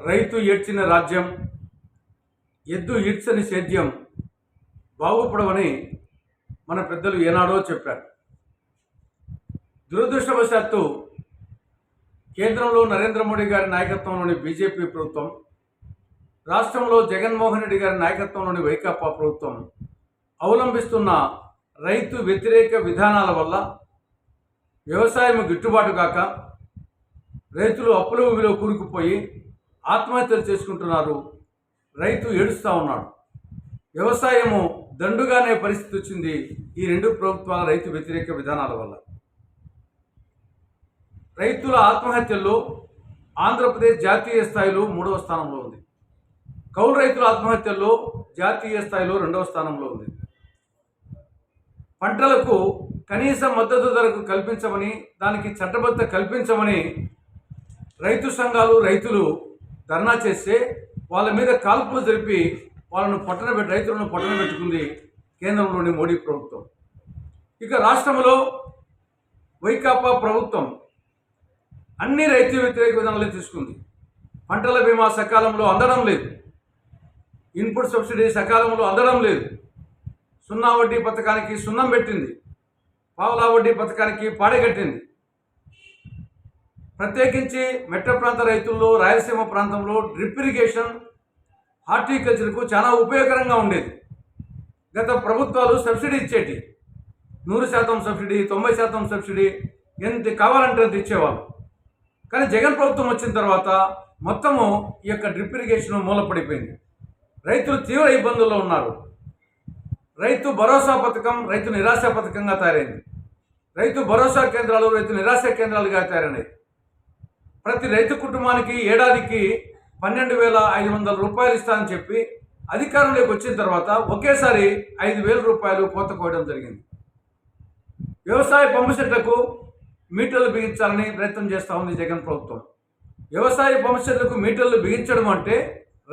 రైతు ఏడ్చిన రాజ్యం ఎద్దు ఈడ్చని సేద్యం బాగుపడవని మన పెద్దలు ఏనాడో చెప్పారు. దురదృష్టవశాత్తు కేంద్రంలో నరేంద్ర మోడీ గారి నాయకత్వంలోని బీజేపీ ప్రభుత్వం రాష్ట్రంలో జగన్మోహన్ రెడ్డి గారి నాయకత్వంలోని వైకాపా ప్రభుత్వం అవలంబిస్తున్న రైతు వ్యతిరేక విధానాల వల్ల వ్యవసాయం గిట్టుబాటు కాక రైతులు అప్పుల ఊబిలో కూరుకుపోయి ఆత్మహత్యలు చేసుకుంటున్నారు. రైతు ఏడుస్తూ ఉన్నాడు. వ్యవసాయము దండుగానే పరిస్థితి వచ్చింది. ఈ రెండు ప్రభుత్వాల రైతు వ్యతిరేక విధానాల వల్ల. రైతుల ఆత్మహత్యల్లో ఆంధ్రప్రదేశ్ జాతీయ స్థాయిలో మూడవ స్థానంలో ఉంది. కౌలు రైతుల ఆత్మహత్యల్లో జాతీయ స్థాయిలో రెండవ స్థానంలో ఉంది. పంటలకు కనీస మద్దతు ధరకు కల్పించమని దానికి చట్టబద్ధ కల్పించమని రైతు సంఘాలు రైతులు ధర్నా చేస్తే వాళ్ళ మీద కాల్పులు జరిపి వాళ్ళను పట్టణ పెట్టి రైతులను పట్టణ పెట్టుకుంది కేంద్రంలోని మోడీ ప్రభుత్వం. ఇక రాష్ట్రంలో వైకాపా ప్రభుత్వం అన్ని రైతు వ్యతిరేక విధానాలే తీసుకుంది. పంటల బీమా సకాలంలో అందడం లేదు. ఇన్పుట్ సబ్సిడీ సకాలంలో అందడం లేదు. సున్నా వడ్డీ పథకానికి సున్నం పెట్టింది. పావలా వడ్డీ పథకానికి పాడగట్టింది. ప్రత్యేకించి మెట్ట ప్రాంత రైతుల్లో రాయలసీమ ప్రాంతంలో డ్రిప్ ఇరిగేషన్ హార్టికల్చర్కు చాలా ఉపయోగకరంగా ఉండేది. గత ప్రభుత్వాలు సబ్సిడీ ఇచ్చేటి. నూరు శాతం సబ్సిడీ తొంభై శాతం సబ్సిడీ ఎంత కావాలంటే అంత ఇచ్చేవాళ్ళు. కానీ జగన్ ప్రభుత్వం వచ్చిన తర్వాత మొత్తము ఈ యొక్క డ్రిప్ ఇరిగేషన్ మూలపడిపోయింది. రైతులు తీవ్ర ఇబ్బందుల్లో ఉన్నారు. రైతు భరోసా పథకం రైతు నిరాశ పథకంగా తయారైంది. రైతు భరోసా కేంద్రాలు రైతు నిరాశ కేంద్రాలుగా తయారైనాయి. ప్రతి రైతు కుటుంబానికి ఏడాదికి పన్నెండు వేల ఐదు వందల రూపాయలు ఇస్తానని చెప్పి అధికారంలోకి వచ్చిన తర్వాత ఒకేసారి ఐదు వేల రూపాయలు కోత కోయడం జరిగింది. వ్యవసాయ పంపు సెట్లకు మీటర్లు బిగించాలని ప్రయత్నం చేస్తూ ఉంది జగన్ ప్రభుత్వం. వ్యవసాయ పంపు సెట్లకు మీటర్లు బిగించడం అంటే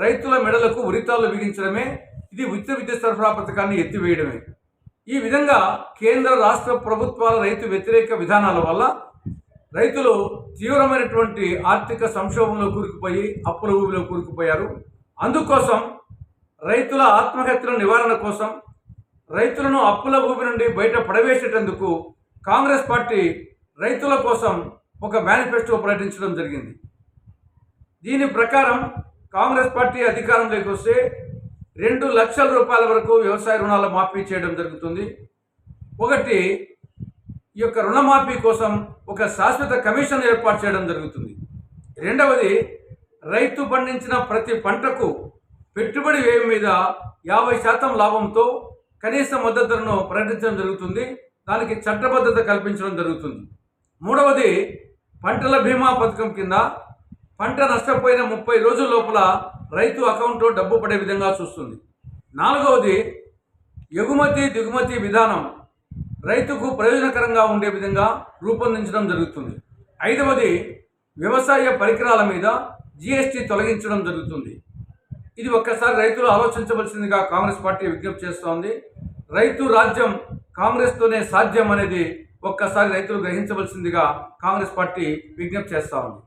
రైతుల మెడలకు ఉరితాలు బిగించడమే ఇది ఉచిత విద్యుత్ సరఫరా పథకాన్ని ఎత్తివేయడమే. ఈ విధంగా కేంద్ర రాష్ట్ర ప్రభుత్వాల రైతు వ్యతిరేక విధానాల వల్ల రైతులు తీవ్రమైనటువంటి ఆర్థిక సంక్షోభంలో కూరుకుపోయి అప్పుల ఊబిలో కూరుకుపోయారు. అందుకోసం రైతుల ఆత్మహత్యల నివారణ కోసం రైతులను అప్పుల ఊబి నుండి బయట పడవేసేటందుకు కాంగ్రెస్ పార్టీ రైతుల కోసం ఒక మేనిఫెస్టో ప్రకటించడం జరిగింది. దీని ప్రకారం కాంగ్రెస్ పార్టీ అధికారంలోకి వస్తే రెండు లక్షల రూపాయల వరకు వ్యవసాయ రుణాల మాఫీ చేయడం జరుగుతుంది. ఒకటి ఈ యొక్క రుణమాఫీ కోసం ఒక శాశ్వత కమిషన్ ఏర్పాటు చేయడం జరుగుతుంది. రెండవది రైతు పండించిన ప్రతి పంటకు పెట్టుబడి వ్యయం మీద యాభై శాతం లాభంతో కనీస మద్దతు ధరను ప్రకటించడం జరుగుతుంది. దానికి చట్టబద్ధత కల్పించడం జరుగుతుంది. మూడవది పంటల బీమా పథకం కింద పంట నష్టపోయిన ముప్పై రోజుల లోపల రైతు అకౌంట్లో డబ్బు పడే విధంగా చూస్తుంది. నాలుగవది ఎగుమతి దిగుమతి విధానం. రైతుకు ప్రయోజనకరంగా ఉండే విధంగా రూపొందించడం జరుగుతుంది. ఐదవది వ్యవసాయ పరికరాల మీద జిఎస్టీ తొలగించడం జరుగుతుంది. ఇది ఒక్కసారి రైతులు ఆలోచించవలసిందిగా కాంగ్రెస్ పార్టీ విజ్ఞప్తి చేస్తోంది. రైతు రాజ్యం కాంగ్రెస్తోనే సాధ్యం అనేది ఒక్కసారి రైతులు గ్రహించవలసిందిగా కాంగ్రెస్ పార్టీ విజ్ఞప్తి చేస్తూ ఉంది